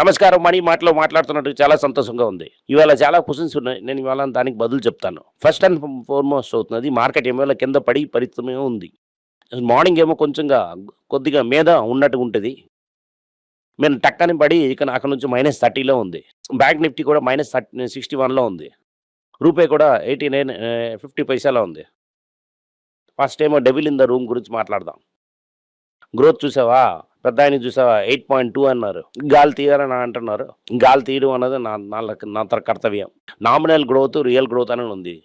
నమస్కారం మనీ మాటలో మాట్లాడుతున్నట్టు చాలా సంతోషంగా ఉంది. ఇవాళ చాలా క్వశ్చన్స్ ఉన్నాయి. నేను ఇవాళ దానికి బదులు చెప్తాను. ఫస్ట్ అండ్ ఫార్మోస్ట్ అవుతున్నది మార్కెట్ ఏమో కింద పడి పరిస్థితి ఉంది. మార్నింగ్ ఏమో కొంచెంగా కొద్దిగా మీద ఉన్నట్టు ఉంటుంది. మేము టక్కని పడి ఇక అక్కడ నుంచి మైనస్ థర్టీలో ఉంది. బ్యాంక్ నిఫ్టీ కూడా మైనస్ థర్టీ సిక్స్టీ వన్లో ఉంది. రూపాయి కూడా ఎయిటీ నైన్ ఫిఫ్టీ పైసాలో ఉంది. ఫస్ట్ ఏమో డెబిల్ ఇన్ ద రూమ్ గురించి మాట్లాడదాం. గ్రోత్ చూసావా? పెద్ద ఆయన చూసావా? ఎయిట్ పాయింట్ టూ అన్నారు. గాలి తీయాలని అంటున్నారు. గాలి తీయడం అన్నది నా నా నా తర కర్తవ్యం. నామినల్ గ్రోత్ రియల్ గ్రోత్ అని ఉంది.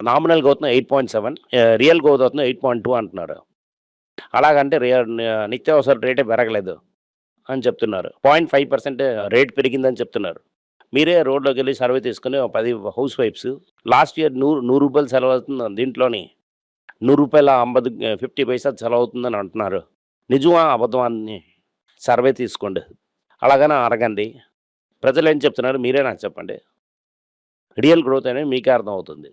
Nominal growth eight point seven real growth అవుతుంది ఎయిట్ పాయింట్ టూ అంటున్నారు. అలాగంటే రియల్ నిత్యావసర రేటే పెరగలేదు అని చెప్తున్నారు. పాయింట్ ఫైవ్ పర్సెంట్ రేట్ పెరిగిందని చెప్తున్నారు. మీరే రోడ్లోకి వెళ్ళి సర్వే తీసుకుని ఒక పది హౌస్ వైఫ్స్ లాస్ట్ ఇయర్ నూరు నూరు రూపాయలు సెలవు అవుతుంది దీంట్లోని. నూరు రూపాయల అంబది ఫిఫ్టీ పైసా సెలవు అవుతుందని అంటున్నారు. నిజమా అబద్ధమాన్ని సర్వే తీసుకోండి. అలాగనే అడగండి. ప్రజలు ఏం చెప్తున్నారు మీరే నాకు చెప్పండి. రియల్ గ్రోత్ అనేది మీకే అర్థమవుతుంది.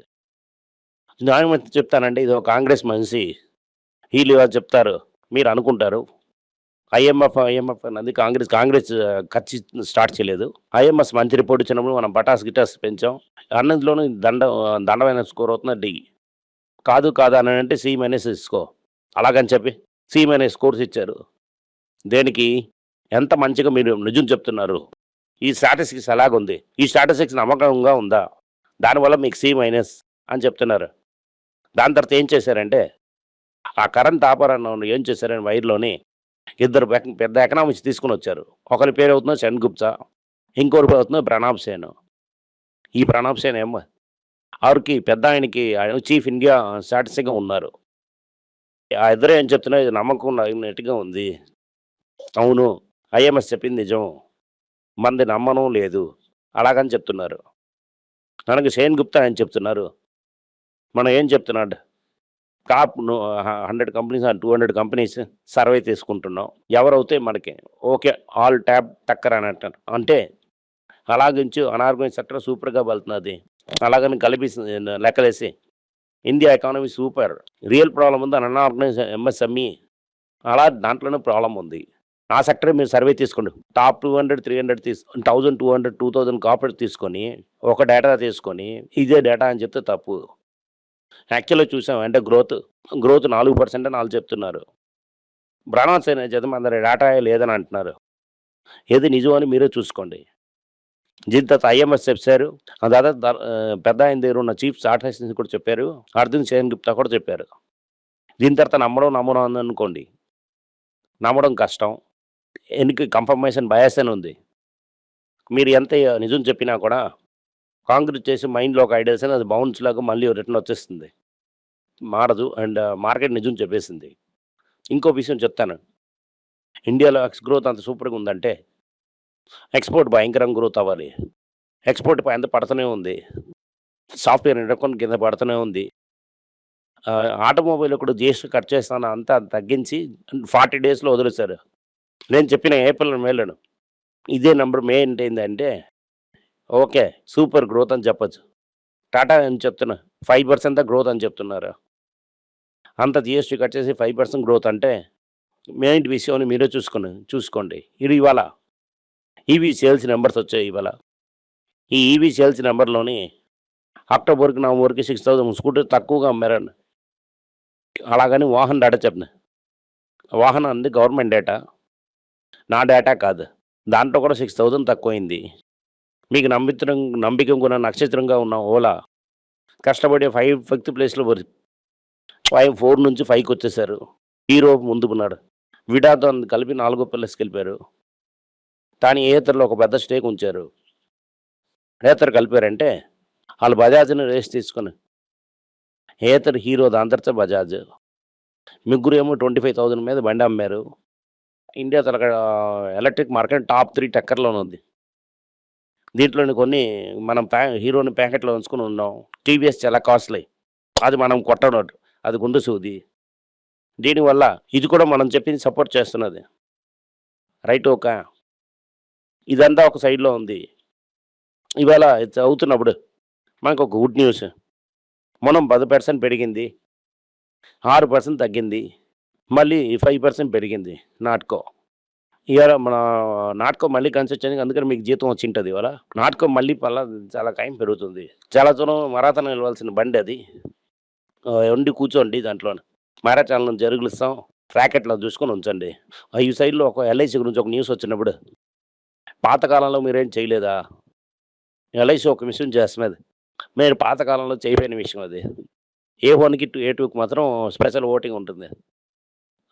అవుతుంది చెప్తానండి ఇది ఒక కాంగ్రెస్ మనిషి వీళ్ళు చెప్తారు మీరు అనుకుంటారు. ఐఎంఎఫ్ ఐఎంఎఫ్ అన్నది కాంగ్రెస్ కాంగ్రెస్ ఖర్చు స్టార్ట్ చేయలేదు. ఐఎంఎస్ మంచి రిపోర్ట్ ఇచ్చినప్పుడు మనం పటాస్ గిటాస్ పెంచాం. అన్నింటిలోనూ దండ దండమైన స్కోర్ అవుతుంది డి కాదు కాదు అని అంటే సి మైనస్ తీసుకో. అలాగని చెప్పి సి మైనస్ స్కోర్స్ ఇచ్చారు. దేనికి? ఎంత మంచిగా మీరు నిజం చెప్తున్నారు? ఈ స్టాటిస్టిక్స్ ఎలాగుంది ఈ స్టాటిస్టిక్స్ నమ్మకంగా ఉందా? దానివల్ల మీకు సి మైనస్ అని చెప్తున్నారు. దాని తర్వాత ఏం చేశారంటే ఆ కరెంట్ ఆపరణ ఏం చేశారని వైర్లోని ఇద్దరు పెద్ద- ఎకనామిక్స్ తీసుకుని వచ్చారు. ఒకరి పేరు అవుతుందో శన్ గుప్తా ఇంకొకరి పేరు అవుతుందో ప్రణాబ్ సేన్. ఈ ప్రణాబ్ సేన్ ఏమో ఆవిడకి పెద్ద ఆయనకి ఆయన చీఫ్ ఇండియా స్టాటిస్టిక్గా ఉన్నారు. ఆ ఇద్దరు ఏం చెప్తున్నా ఇది నమ్మకం నగినట్టుగా ఉంది. అవును ఐఎంఎస్ చెప్పింది నిజం. మంది నమ్మనం లేదు. అలాగని చెప్తున్నారు. మనకి సేన్ గుప్తా అని చెప్తున్నారు? మనం ఏం చెప్తున్నాడు? Top hundred companies two hundred companies survey తీసుకుంటున్నాం. ఎవరైతే మనకి ఓకే ఆల్ ట్యాబ్ టక్కర్ అని అంటారు. అంటే అలాగించు అనార్గనైజ్ సెక్టర్ సూపర్గా వెళ్తున్నది. అలాగని కలిపి లెక్కలేసి India economy super real problem ఉంది అని అన్ఆర్గనైజ్ ఎంఎస్ఎంఈ అలా దాంట్లోనే ప్రాబ్లం ఉంది. నా సెక్టర్ మీరు సర్వే తీసుకోండి. Top two hundred three hundred తీసు thousand two hundred two thousand corporate తీసుకొని ఒక డేటా తీసుకొని ఇదే డేటా అని చెప్తే తప్పు. యాక్చువల్గా చూసాం అంటే గ్రోత్ గ్రోత్ నాలుగు పర్సెంట్ అని వాళ్ళు చెప్తున్నారు. బ్రానాన్స్ అనే జతం అందరి డేటా లేదని అంటున్నారు. ఏది నిజం అని మీరే చూసుకోండి. దీని తర్వాత ఐఎంఎస్ చెప్పారు. ఆ తర్వాత పెద్ద ఆయన దగ్గర ఉన్న చీఫ్ స్టాటిస్టిక్స్ కూడా చెప్పారు. అర్జున్ సేన్ గుప్తా కూడా చెప్పారు. దీని తర్వాత నమ్మడం నమ్మడం అని అనుకోండి. నమ్మడం కష్టం. ఎన్నిక కన్ఫర్మేషన్ బయాస్ అని ఉంది. మీరు ఎంత నిజం చెప్పినా కూడా కాంక్రీట్ చేసి మైండ్లో ఒక ఐడియాస్ అని అది బౌన్స్ లాగా మళ్ళీ రిటర్న్ వచ్చేస్తుంది. మారదు. అండ్ మార్కెట్ నిజం చెప్పేసింది. ఇంకో విషయం చెప్తాను. ఇండియాలో ఎక్స్ గ్రోత్ అంత సూపర్గా ఉందంటే ఎక్స్పోర్ట్ భయంకరంగా గ్రోత్ అవ్వాలి ఎక్స్పోర్ట్ పై అంత పడుతూనే ఉంది. సాఫ్ట్వేర్ ఇండక్షన్ కింద పడుతూనే ఉంది. ఆటోమొబైల్ కూడా జీఎస్టీ కట్ చేస్తాను అంతా తగ్గించి ఫార్టీ డేస్లో వదిలేశారు. నేను చెప్పిన ఏప్రిల్ మేలను ఇదే నెంబర్ మే ఏంటంటే ఓకే సూపర్ గ్రోత్ అని చెప్పొచ్చు. టాటా అని చెప్తున్నా ఫైవ్ పర్సెంట్ గ్రోత్ అని చెప్తున్నారు. అంత జిఎస్టీ కట్ చేసి ఫైవ్ పర్సెంట్ గ్రోత్ అంటే మెయిన్ విషయం అని మీరే చూసుకుని చూసుకోండి. ఇది ఇవాళ. ఈవీ సేల్స్ నెంబర్స్ వచ్చాయి ఇవాళ. ఈ ఈవీ సేల్స్ నెంబర్లోని అక్టోబర్కి నవంబర్కి సిక్స్ థౌసండ్ స్కూటర్ తక్కువగా అమ్మారండి అలాగని వాహన్ డేటా చెప్పిన. వాహనం అంది గవర్నమెంట్ డేటా. నా డేటా కాదు. దాంట్లో కూడా సిక్స్ థౌజండ్ తక్కువైంది. మీకు నమ్మిత్రం నమ్మిక ఉన్న నక్షత్రంగా ఉన్న ఓలా కష్టపడి ఫైవ్ ఫిఫ్త్ ప్లేస్లో ఫైవ్ ఫోర్ నుంచి ఫైవ్కి వచ్చేసారు. హీరో ముందుకున్నాడు. విడాతో కలిపి నాలుగో ప్లేస్కి వెళ్ళిపోయారు. కానీ ఏతర్లో ఒక పెద్ద స్టేక్ ఉంచారు? ఏతర్ కలిపారంటే వాళ్ళు బజాజ్ని రేస్ తీసుకుని ఏతర్ హీరో దాంతర్చ బజాజ్? ముగ్గురు ఏమో ట్వంటీ ఫైవ్ థౌజండ్ మీద బండి అమ్మారు. ఇండియా తలక ఎలక్ట్రిక్ మార్కెట్ టాప్ త్రీ టెక్కర్లోనే ఉంది. దీంట్లోని కొన్ని మనం ప్యా హీరోని ప్యాకెట్లో ఉంచుకుని ఉన్నాం. టీవీఎస్ చాలా కాస్ట్లీ. అది మనం కొట్టడం అది గుండు సూది. దీనివల్ల ఇది కూడా మనం చెప్పింది సపోర్ట్ చేస్తున్నది. రైట్ ఒక ఇదంతా ఒక సైడ్లో ఉంది. ఇవాళ అవుతున్నప్పుడు చదువుతున్నప్పుడు మనకు ఒక గుడ్ న్యూస్. మనం పది పర్సెంట్ పెరిగింది ఆరు పర్సెంట్ తగ్గింది మళ్ళీ ఫైవ్ పర్సెంట్ పెరిగింది నాట్కో. ఇవాళ మన నాటకం మళ్ళీ కన్సిస్టెన్సీ అందుకని మీకు జీతం వచ్చి ఉంటుంది ఇవాళ. నాటకం మళ్ళీ పల్ల చాలా టైం పెరుగుతుంది. చాలా దూరం మరాతన వెళ్ళవలసిన బండి అది. ఉండి కూర్చోండి దాంట్లో. మ్యారాచానల్ని జరుగులు ఇస్తాం. బ్రాకెట్లో చూసుకొని ఉంచండి. ఈ సైడ్లో ఒక ఎల్ఐసి గురించి ఒక న్యూస్ వచ్చినప్పుడు పాతకాలంలో మీరేం చేయలేదా? ఎల్ఐసి ఒక విషయం చేస్తున్నది మీరు పాతకాలంలో చేయలేని విషయం అది. ఏ వన్కి టు ఏ టూకి మాత్రం స్పెషల్ ఓటింగ్ ఉంటుంది.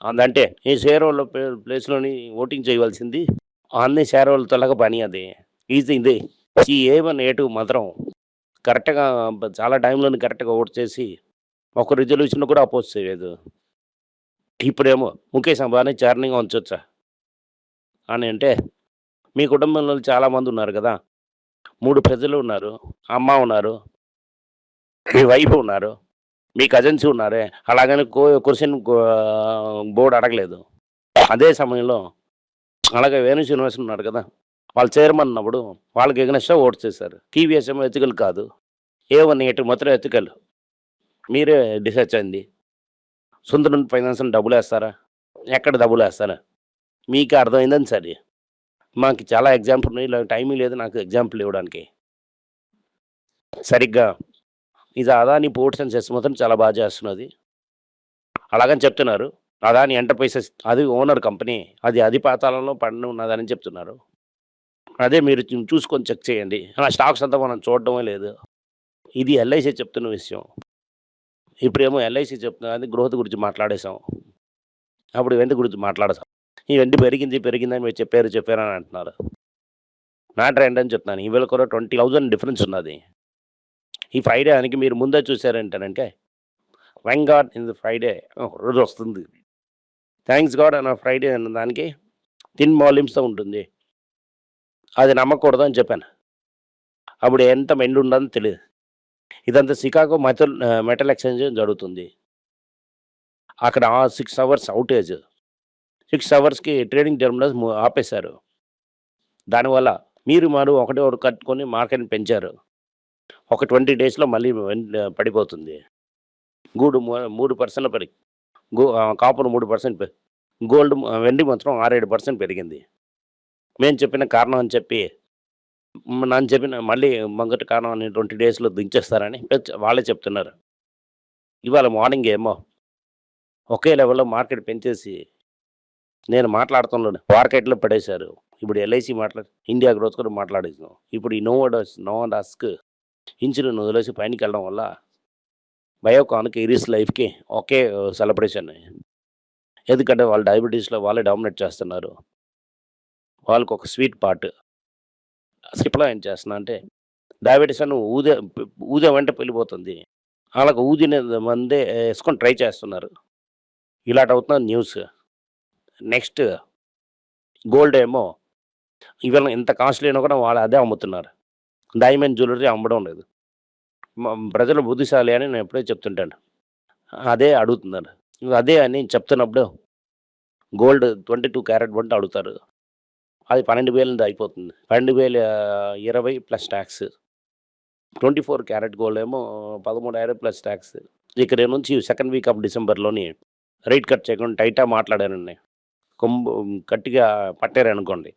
అందంటే ఈ షేర్ వాళ్ళ ప్లేస్లోని ఓటింగ్ చేయవలసింది అన్ని షేర్ వాళ్ళ తొలగ పని అది. ఈజీ ఇది. ఈ ఏ వన్ ఏ టూ మాత్రం కరెక్ట్గా చాలా టైంలోని కరెక్ట్గా ఓట్ చేసి ఒక రిజల్యూషన్ కూడా అపోజ్ చేయలేదు. ఇప్పుడేమో ముఖేష్ అంబానీ చార్నింగ్ ఉంచొచ్చా అని అంటే మీ కుటుంబంలో చాలామంది ఉన్నారు కదా! మూడు ప్రజలు ఉన్నారు అమ్మ ఉన్నారు మీ వైఫ్ ఉన్నారు మీ కజిన్స్ ఉన్నారే అలాగని కో క్వశ్చన్ బోర్డు అడగలేదు. అదే సమయంలో అలాగే వేణు శ్రీనివాస్ ఉన్నారు కదా! వాళ్ళు చైర్మన్ ఉన్నప్పుడు వాళ్ళకి ఎగ్నెస్ట్గా ఓట్ చేశారు. టీవీఎస్ ఎత్తుకలు ఎతికలు కాదు. ఏ వన్ ఎటు మాత్రం ఎతికలు మీరే డిసైడ్ అయింది సుందరం ఫైనాన్స్ డబ్బులు వేస్తారా ఎక్కడ డబ్బులు వేస్తారా మీకు అర్థమైందని సరే. మాకు చాలా ఎగ్జాంపుల్ ఉన్నాయి. ఇలా టైమింగ్ లేదు నాకు ఎగ్జాంపుల్ ఇవ్వడానికి. సరిగ్గా. ఇది అదాని పోర్ట్స్ అండ్ సెస్ మాత్రం చాలా బాగా చేస్తున్నది. అలాగని చెప్తున్నారు. అదాని ఎంటర్ప్రైసెస్ అది ఓనర్ కంపెనీ అది అది పాతాళంలో పడిన ఉన్నదని చెప్తున్నారు. అదే మీరు చూసుకొని చెక్ చేయండి. ఆ స్టాక్స్ అంతా మనం చూడటమే లేదు. ఇది ఎల్ఐసి చెప్తున్న విషయం. ఇప్పుడేమో ఎల్ఐసి చెప్తున్నా అది గ్రోత్ గురించి మాట్లాడేసాం అప్పుడు వెండి గురించి మాట్లాడసాం ఈ వెండి పెరిగింది పెరిగిందని మీరు చెప్పారు అని అంటున్నారు. నా ట్రెండ్ అని చెప్తున్నాను. ఈవేళ కూడా ట్వంటీ థౌజండ్ డిఫరెన్స్ ఉన్నది. ఈ ఫ్రైడే అనికి మీరు ముందే చూసారంటానంటే వెంగ్ గాడ్ ఇన్ ది ఫ్రైడే రోజు వస్తుంది. థ్యాంక్స్ గాడ్ అన్న ఫ్రైడే అన్న దానికి తిన్ వాల్యూమ్స్తో ఉంటుంది. అది నమ్మకూడదు అని చెప్పాను. అప్పుడు ఎంత మెండు ఉండదని తెలియదు ఇదంతా సికాగో మెటల్ మెటల్ ఎక్స్చేంజ్ జరుగుతుంది. అక్కడ సిక్స్ అవర్స్ అవుటేజ్ సిక్స్ అవర్స్కి ట్రేడింగ్ టెర్మినల్స్ ఆపేశారు. దానివల్ల మీరు మారు ఒకటి ఒకటి కట్టుకొని మార్కెట్ని పెంచారు. ఒక ట్వంటీ డేస్లో మళ్ళీ పడిపోతుంది. గూడు మూడు పర్సెంట్ పెరిగి గో కాపర్ మూడు పర్సెంట్ గోల్డ్ వెండి మాత్రం ఆరేడు పర్సెంట్ పెరిగింది. మేము చెప్పిన కారణం అని చెప్పి నన్ను చెప్పిన మళ్ళీ మొదటి కారణం అని ట్వంటీ డేస్లో దించేస్తారని వాళ్ళే చెప్తున్నారు. ఇవాళ మార్నింగ్ ఏమో ఒకే లెవెల్లో మార్కెట్ పెంచేసి నేను మాట్లాడుతున్నాను. మార్కెట్లో పడేశారు. ఇప్పుడు ఎల్ఐసి మాట్లాడి ఇండియా గ్రోత్ కూడా మాట్లాడేసినాం. ఇప్పుడు ఈ నోవడాస్ నోవడాస్క్ ఇన్సూరెన్స్ వదిలేసి పైనకి వెళ్ళడం వల్ల బయోకాన్కి ఇరీస్ లైఫ్కి ఒకే సెలబ్రేషన్. ఎందుకంటే వాళ్ళు డయాబెటీస్లో వాళ్ళే డామినేట్ చేస్తున్నారు. వాళ్ళకి ఒక స్వీట్ పార్ట్. సిప్లా ఏం చేస్తున్నా అంటే డయాబెటీస్ అని ఊదే ఊదే వెంట వెళ్ళిపోతుంది వాళ్ళకి ఊదిన మందే వేసుకొని ట్రై చేస్తున్నారు. ఇలాంటి అవుతున్న న్యూస్. నెక్స్ట్ గోల్డ్ ఏమో ఈవెన్ ఇంత కాస్ట్లీ అయినా కూడా వాళ్ళు అదే అమ్ముతున్నారు. డైమండ్ జ్యువెలరీ అమ్మడం లేదు. ప్రజలు బుద్ధిశాలి అని నేను ఎప్పుడే చెప్తుంటాను. అదే అడుగుతున్నారు. అదే అని చెప్తున్నప్పుడు గోల్డ్ ట్వంటీ టూ క్యారెట్ వంటి అడుగుతారు. అది పన్నెండు వేల అయిపోతుంది. పన్నెండు వేల ఇరవై plus tax. Twenty four carat gold ఏమో పదమూడు ప్లస్ ట్యాక్స్. ఇక్కడ నుంచి సెకండ్ వీక్ ఆఫ్ డిసెంబర్లోని రేట్ కట్ చేయకుండా టైటా మాట్లాడానండి కొంబు గట్టిగా పట్టారనుకోండి.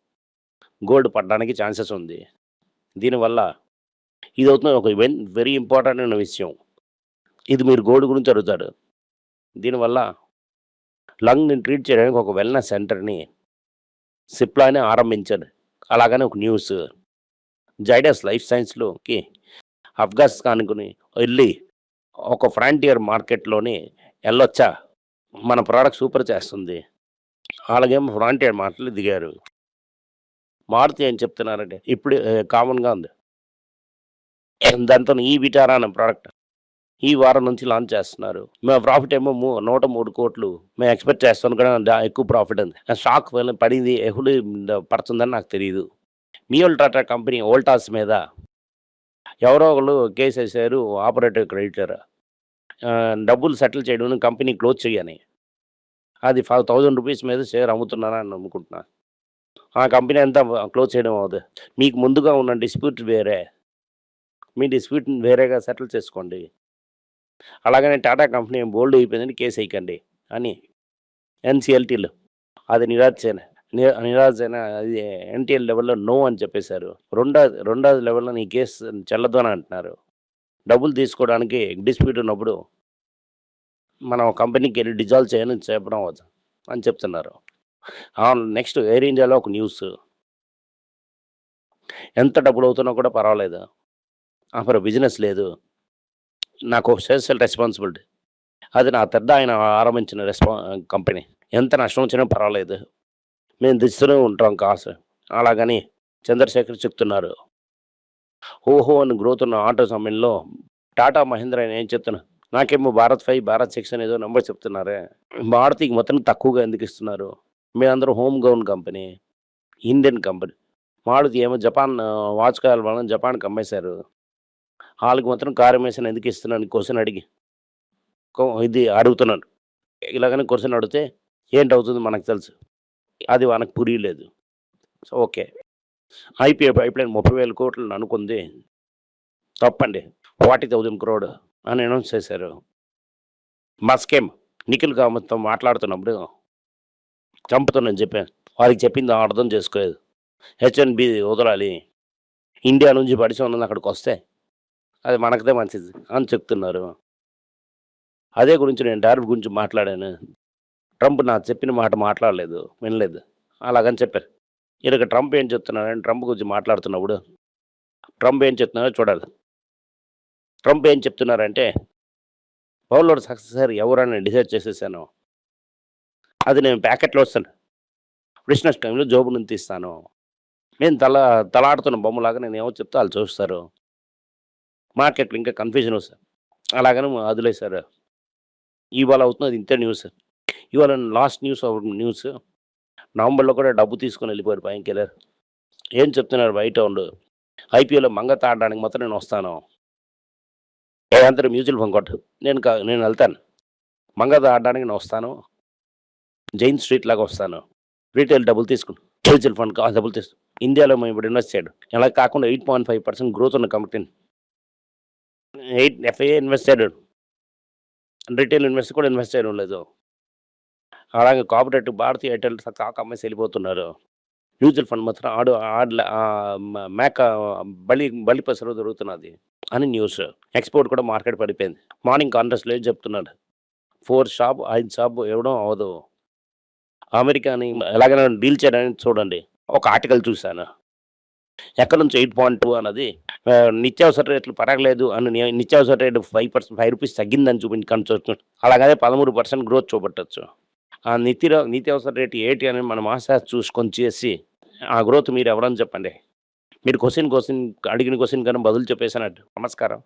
గోల్డ్ పడడానికి ఛాన్సెస్ ఉంది. దీనివల్ల ఇది అవుతుంది ఒక వెరీ ఇంపార్టెంట్ అయిన విషయం. ఇది మీరు గోల్డ్ గురించి అడుగుతారు. దీనివల్ల లంగ్ని ట్రీట్ చేయడానికి ఒక వెల్నెస్ సెంటర్ని సిప్లానే ఆరంభించారు అలాగనే ఒక న్యూస్. జైడస్ లైఫ్ సైన్స్లోకి ఆఫ్ఘనిస్తాన్కుని వెళ్ళి ఒక ఫ్రాంటియర్ మార్కెట్లోని వెళ్ళొచ్చా మన ప్రోడక్ట్ సూపర్ చేస్తుంది. వాళ్ళకేమో ఫ్రాంటియర్ మాటలు దిగారు. మారుతి ఏం చెప్తున్నారంటే ఇప్పుడు కామన్గా ఉంది. దాంతో ఈ విటారా అనే ప్రోడక్ట్ ఈ వారం నుంచి లాంచ్ చేస్తున్నారు. మా ప్రాఫిట్ ఏమో మూ- నూట మూడు కోట్లు. మేము ఎక్స్పెక్ట్ చేస్తాం కూడా ఎక్కువ ప్రాఫిట్ ఉంది. స్టాక్ పడింది ఎప్పుడు పడుతుందని నాకు తెలియదు మియోల్ టాటా కంపెనీ ఓల్టాస్ మీద ఎవరో ఒకళ్ళు కేసు వేసారు ఆపరేటర్ క్రెడిటర్. డబ్బులు సెటిల్ చేయడం కంపెనీ క్లోజ్ చేయని అది ఫైవ్ థౌజండ్ రూపీస్ మీద షేర్ అని నమ్ముకుంటున్నా. ఆ కంపెనీ అంతా క్లోజ్ చేయడం అవుతుంది మీకు ముందుగా ఉన్న డిస్ప్యూట్ వేరే. మీ డిస్ప్యూట్ వేరేగా సెటిల్ చేసుకోండి. అలాగనే టాటా కంపెనీ బోల్డ్ అయిపోయిందని కేసు వేయకండి అని ఎన్సిఎల్టీలు. అది నిరాశ ని- అది ఎన్టీఎల్ లెవెల్లో నో అని చెప్పేశారు. రెండో రెండోది లెవెల్లో నీ కేసు చెల్లదు అని అంటున్నారు. డబ్బులు తీసుకోవడానికి డిస్ప్యూట్ ఉన్నప్పుడు మనం కంపెనీకి వెళ్ళి డిజాల్వ్ చేయని చెప్పడం అవ్వదు అని చెప్తున్నారు. నెక్స్ట్ ఎయిర్ ఇండియాలో ఒక న్యూస్. ఎంత డబ్బులు అవుతున్నా కూడా పర్వాలేదు. అప్పుడు బిజినెస్ లేదు. నాకు సోషల్ రెస్పాన్సిబిలిటీ. అది నా పెద్ద ఆయన ఆరంభించిన రెస్పా కంపెనీ. ఎంత నష్టం వచ్చినా పర్వాలేదు. మేము దిస్తూనే ఉంటాం కాసు అలాగని చంద్రశేఖర్ చెప్తున్నారు. ఓహో అని గ్రోత్ ఉన్న ఆటో సమయంలో టాటా మహేంద్ర ఆయన ఏం చెప్తున్నా నాకేమో భారత్ ఫైవ్ భారత్ సిక్స్ ఏదో నెంబర్ చెప్తున్నారే. భారత్కి మొత్తం తక్కువగా ఎందుకు ఇస్తున్నారు? మీరందరూ home grown company Indian company. Maruti ఏమో జపాన్ వాచ్ కాయల వాళ్ళని జపాన్కి అమ్మేశారు. వాళ్ళకి మాత్రం కారు అమ్మేసిన ఎందుకు ఇస్తున్నాను క్వశ్చన్ అడిగి. కో- ఇది అడుగుతున్నాను. ఇలాగనే క్వశ్చన్ అడిగితే ఏంటి అవుతుంది మనకు తెలుసు. అది మనకు పురియలేదు so okay. IPI pipeline ముప్పై వేల కోట్లు అనుకుంది. తప్పండి. Forty thousand crore. అని అనౌన్స్ చేశారు. మస్కేమ్ నిఖిల్ కామత్తో మాట్లాడుతున్నప్పుడు చంపుతున్నాను చెప్పాను వారికి చెప్పింది అర్థం చేసుకోలేదు. హెచ్ఎన్బి వదలాలి ఇండియా నుంచి పడిచి ఉన్నది అక్కడికి వస్తే అది మనకదే మంచిది అని చెప్తున్నారు. అదే గురించి నేను టారిఫ్ గురించి మాట్లాడాను. ట్రంప్ నాకు చెప్పిన మాట మాట్లాడలేదు వినలేదు. అలాగని చెప్పారు. ఇలాగ ట్రంప్ ఏం చెప్తున్నారని ట్రంప్ గురించి మాట్లాడుతున్నప్పుడు ట్రంప్ ఏం చెప్తున్నారో చూడాలి. ట్రంప్ ఏం చెప్తున్నారంటే పౌరులో సక్సెసర్ ఎవరని డిసైడ్ చేసేసాను. అది నేను ప్యాకెట్లో వస్తాను. కృష్ణాస్ టైంలో జోబు నుంచి తీస్తాను. నేను తల తలాడుతున్న బొమ్మలాగా నేను ఏమో చెప్తే వాళ్ళు చూస్తారు. మార్కెట్లో ఇంకా కన్ఫ్యూజన్ వస్తారు అలాగనే వదిలేశారు. ఇవాళ అవుతుంది ఇంతే న్యూస్. ఇవాళ లాస్ట్ న్యూస్ న్యూస్. నవంబర్లో కూడా డబ్బు తీసుకొని వెళ్ళిపోయారు పైకి వెళ్ళారు. ఏం చెప్తున్నారు బయట ఉండు ఐపీఎల్లో మంగ తాడడానికి మాత్రం నేను వస్తాను. ఏ అందరూ మ్యూచువల్ ఫండ్ కొట్టు నేను కా- నేను వెళ్తాను. మంగద ఆడడానికి నేను వస్తాను. జైన్ స్ట్రీట్ లాగా వస్తాను. రీటైల్ డబ్బులు తీసుకుని. మ్యూచువల్ ఫండ్ డబ్బులు తీసుకుని ఇండియాలో మేము ఇప్పుడు ఇన్వెస్ట్ చేయడం. ఇలా కాకుండా eight point five percent growth ఉన్న కంపెనీ ఎయిట్ ఎఫ్ఐఏ ఇన్వెస్ట్ చేయడం. రిటైల్ ఇన్వెస్ట్ కూడా ఇన్వెస్ట్ చేయడం లేదు. అలాగే కోఆపరేటివ్ భారతీయ ఎయిర్టెల్ కాక అమ్మేసి వెళ్ళిపోతున్నారు మ్యూచువల్ ఫండ్ మాత్రం ఆడు ఆడల మేక బలి బలి పసరు దొరుకుతున్నది అని న్యూస్. ఎక్స్పోర్ట్ కూడా మార్కెట్ పడిపోయింది. మార్నింగ్ కాంట్రెస్ట్లో చెప్తున్నాడు? ఫోర్ షాప్ ఐదు షాప్ ఇవ్వడం అవ్వదు. అమెరికాని ఎలాగైనా డీల్ చేయడానికి చూడండి. ఒక ఆర్టికల్ చూశాను. ఎక్కడ నుంచి ఎయిట్ పాయింట్ టూ అన్నది? నిత్యావసర రేట్లు పెరగలేదు అని నిత్యావసర rate five percent five rupees తగ్గిందని చూపించి కనిపిస్తుంది అలాగే పదమూడు పర్సెంట్ గ్రోత్ చూపెట్టచ్చు. ఆ నీతిలో నీతి అవసర రేటు ఏంటి అని మనం ఆశ చూసుకొని చేసి ఆ గ్రోత్ మీరు ఎవరని చెప్పండి. మీరు క్వశ్చన్ క్వశ్చన్ అడిగిన క్వశ్చన్ కన్నా బదులు చెప్పేసానట్టు నమస్కారం.